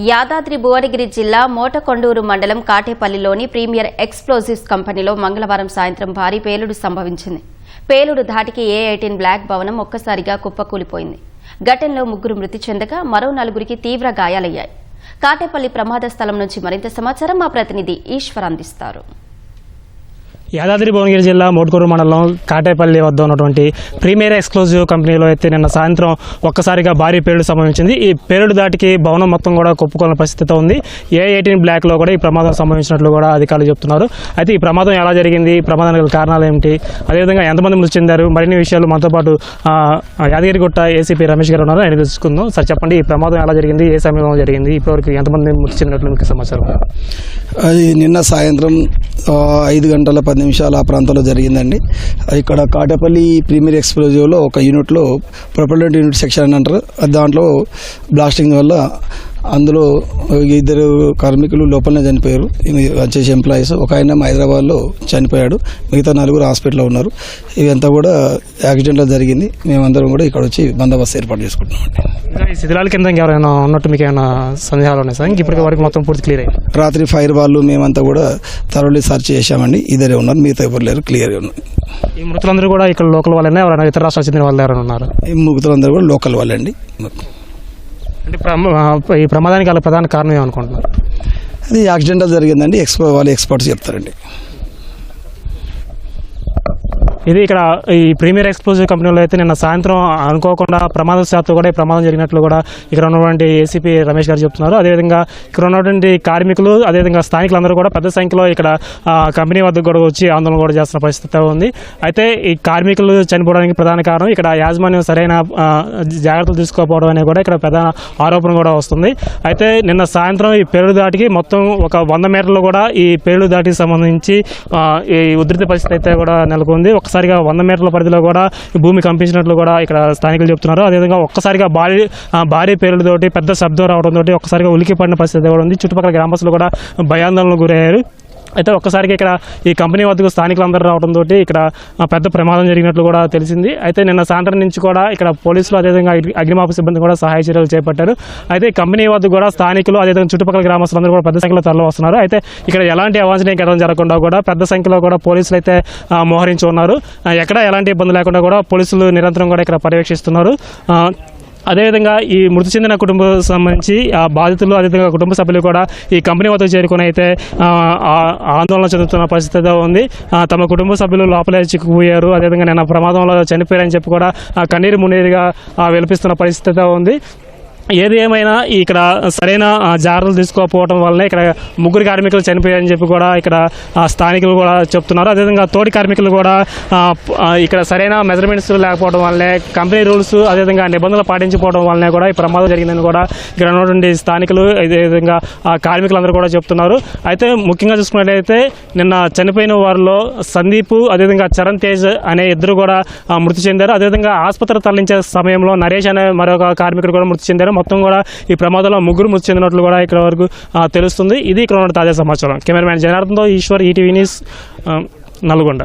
యాదాద్రి భువనగిరి జిల్లా మోటకొండూరు మండలం కాటేపల్లిలోని premier explosives కంపెనీలో మంగళవారం సాయంత్రం భారీ పేలుడు సంభవించింది. పేలుడు ధాటికి ఏ ఎయిటీన్ బ్లాక్ భవనం ఒక్కసారిగా కుప్పకూలిపోయింది. ఘటనలో ముగ్గురు మృతి చెందగా మరో నలుగురికి తీవ్ర గాయాలయ్యాయి. కాటేపల్లి ప్రమాద స్థలం నుంచి మరింత సమాచారం మా ప్రతినిధి ఈశ్వర్ అందిస్తారు. యాదాద్రి భువనగిరి జిల్లా మోటుకూరు మండలం కాటేపల్లి వద్ద ఉన్నటువంటి ప్రీమియర్ ఎక్స్క్లూజివ్ కంపెనీలో అయితే నిన్న సాయంత్రం ఒక్కసారిగా భారీ పేలుడు సంభవించింది. ఈ పేలుడు దాటికి భవనం మొత్తం కూడా కొప్పుకోని పరిస్థితితో ఉంది. ఏ ఎయిటీన్ బ్లాక్లో కూడా ఈ ప్రమాదం సంభవించినట్లు కూడా అధికారులు చెప్తున్నారు. అయితే ఈ ప్రమాదం ఎలా జరిగింది? ప్రమాదానికి కారణాలు ఏమిటి? అదేవిధంగా ఎంతమంది మృతి చెందారు? మరిన్ని విషయాలు మనతో పాటు యాదగిరిగుట్ట ఏసీపీ రమేష్ గారు ఉన్నారు. ఆయన తెలుసుకుందాం. సార్ చెప్పండి ఈ ప్రమాదం ఎలా జరిగింది? ఏ సమయంలో జరిగింది? ఇప్పటివరకు ఎంతమంది మృతి చెందినట్లు మీకు సమాచారం? అది నిన్న సాయంత్రం ఐదు గంటల పది నిమిషాల ఆ ప్రాంతంలో జరిగిందండి. ఇక్కడ కాటపల్లి ప్రీమియర్ ఎక్స్ప్లోజివ్లో ఒక యూనిట్లో ప్రొపల్లెంట్ యూనిట్ సెక్షన్ అని అంటారు. దాంట్లో బ్లాస్టింగ్ వల్ల అందులో ఇద్దరు కార్మికులు లోపలనే చనిపోయారు. వచ్చేసి ఎంప్లాయీస్ ఒక ఆయన హైదరాబాద్లో చనిపోయాడు. మిగతా నలుగురు హాస్పిటల్లో ఉన్నారు. ఇదంతా కూడా యాక్సిడెంట్లో జరిగింది. మేమందరం కూడా ఇక్కడ వచ్చి బందోబస్తు ఏర్పాటు ఈ శిథిలాల కింద ఇంకెవరైనా ఉన్నట్టు మీకు ఏమైనా సందేహాలు ఉన్నాయి సార్? ఇప్పటికి వరకు మొత్తం పూర్తి క్లియర్ అయింది. రాత్రి ఫైర్ వాళ్ళు మేమంతా కూడా థరోలీ సర్చ్ చేశామండి. ఇద్దరే ఉన్నారు. మిగతా ఎవరు లేరు. క్లియర్గా ఉన్నారు. ఈ మృతులందరూ కూడా ఇక్కడ లోకల్ వాళ్ళనే? ఎవరైనా ఇతర రాష్ట్రాలకు చెందిన వాళ్ళు ఎవరైనా ఉన్నారు? ఈ ముగ్గురులందరూ కూడా లోకల్ వాళ్ళండి. అంటే ఈ ప్రమాదానికి గల ప్రధాన కారణం ఏమనుకుంటున్నారు? అది యాక్సిడెంటల్ జరిగిందండి. ఎక్స్పో వాళ్ళు ఎక్స్పర్ట్స్ చెప్తారండి. ఇది ఇక్కడ ఈ ప్రీమియర్ ఎక్స్ప్లోజివ్ కంపెనీలో అయితే నిన్న సాయంత్రం అనుకోకుండా ప్రమాదశాత్తు కూడా ఈ ప్రమాదం జరిగినట్లు కూడా ఇక్కడ ఉన్నటువంటి ఏసీపీ రమేష్ గారు చెప్తున్నారు. అదేవిధంగా ఇక్కడ ఉన్నటువంటి కార్మికులు అదేవిధంగా స్థానికులందరూ కూడా పెద్ద సంఖ్యలో ఇక్కడ కంపెనీ వద్దకు కూడా వచ్చి ఆందోళన కూడా చేస్తున్న పరిస్థితి ఉంది. అయితే ఈ కార్మికులు చనిపోవడానికి ప్రధాన కారణం ఇక్కడ యాజమాన్యం సరైన జాగ్రత్తలు తీసుకోకపోవడం అనేది కూడా ఇక్కడ ప్రధాన ఆరోపణ కూడా వస్తుంది. అయితే నిన్న సాయంత్రం ఈ పేలుడు దాటికి మొత్తం ఒక వంద మీటర్లు కూడా ఈ పేలుడు దాటికి సంబంధించి ఈ ఉధృతి పరిస్థితి అయితే కూడా నెలకొంది. ఒక ఒక్కసారిగా వంద మీటర్ల పరిధిలో కూడా భూమి కంపించినట్లు కూడా ఇక్కడ స్థానికులు చెప్తున్నారు. అదేవిధంగా ఒక్కసారిగా భారీ భారీ పేలుడుతోటి పెద్ద శబ్దం రావడంతో ఒక్కసారిగా ఉలికి పడిన పరిస్థితి కూడా ఉంది. చుట్టుపక్కల గ్రామస్తులు కూడా భయాందోళనకు గురయ్యారు. అయితే ఒక్కసారికి ఇక్కడ ఈ కంపెనీ వద్దకు స్థానికులందరూ రావడంతో ఇక్కడ పెద్ద ప్రమాదం జరిగినట్లు కూడా తెలిసింది. అయితే నిన్న సాయంత్రం నుంచి కూడా ఇక్కడ పోలీసులు అదేవిధంగా అగ్ని- అగ్నిమాపక సిబ్బంది కూడా సహాయ చర్యలు చేపట్టారు. అయితే కంపెనీ వద్ద కూడా స్థానికులు అదేవిధంగా చుట్టుపక్కల గ్రామస్తులందరూ కూడా పెద్ద సంఖ్యలో తరలి వస్తున్నారు. అయితే ఇక్కడ ఎలాంటి అవాంఛనీయ ఘటన జరగకుండా కూడా పెద్ద సంఖ్యలో కూడా పోలీసులు అయితే మోహరించి ఉన్నారు. ఎక్కడ ఎలాంటి ఇబ్బంది లేకుండా కూడా పోలీసులు నిరంతరం కూడా ఇక్కడ పర్యవేక్షిస్తున్నారు. అదేవిధంగా ఈ మృతి చెందిన కుటుంబం సంబంధించి ఆ బాధితులు అదేవిధంగా కుటుంబ సభ్యులు కూడా ఈ కంపెనీ వద్దకు చేరుకుని అయితే ఆందోళన చెందుతున్న పరిస్థితి ఉంది. ఆ, తమ కుటుంబ సభ్యులు లోపలే చిక్కుపోయారు అదేవిధంగా నిన్న ప్రమాదంలో చనిపోయారని చెప్పి కూడా కన్నీరు మున్నీరుగా విలపిస్తున్న పరిస్థితి ఉంది. ఏది ఏమైనా ఇక్కడ సరైన జాగ్రత్తలు తీసుకోకపోవడం వల్లనే ఇక్కడ ముగ్గురు కార్మికులు చనిపోయారని చెప్పి కూడా ఇక్కడ స్థానికులు కూడా చెప్తున్నారు. అదేవిధంగా తోటి కార్మికులు కూడా ఇక్కడ సరైన మెజర్మెంట్స్ లేకపోవడం వల్లనే కంపెనీ రూల్స్ అదేవిధంగా నిబంధనలు పాటించకపోవడం వల్లనే కూడా ఈ ప్రమాదం జరిగిందని కూడా ఇక్కడ ఉన్నటువంటి స్థానికులు అదేవిధంగా కార్మికులందరూ కూడా చెప్తున్నారు. అయితే ముఖ్యంగా చూసుకున్నట్లయితే నిన్న చనిపోయిన వారిలో సందీప్ అదేవిధంగా చరణ్ తేజ్ అనే ఇద్దరు కూడా మృతి చెందారు. అదేవిధంగా ఆసుపత్రి తరలించే సమయంలో నరేష్ అనే మరొక కార్మికుడు కూడా మృతి చెందారు. మొత్తం కూడా ఈ ప్రమాదంలో ముగ్గురు మృతి చెందినట్లు కూడా ఇక్కడ వరకు తెలుస్తుంది. ఇది ఇక్కడ ఉన్న తాజా సమాచారం. కెమెరామ్యాన్ జనార్దన్తో ఈశ్వర్ ఈటీవీ న్యూస్ నల్గొండ.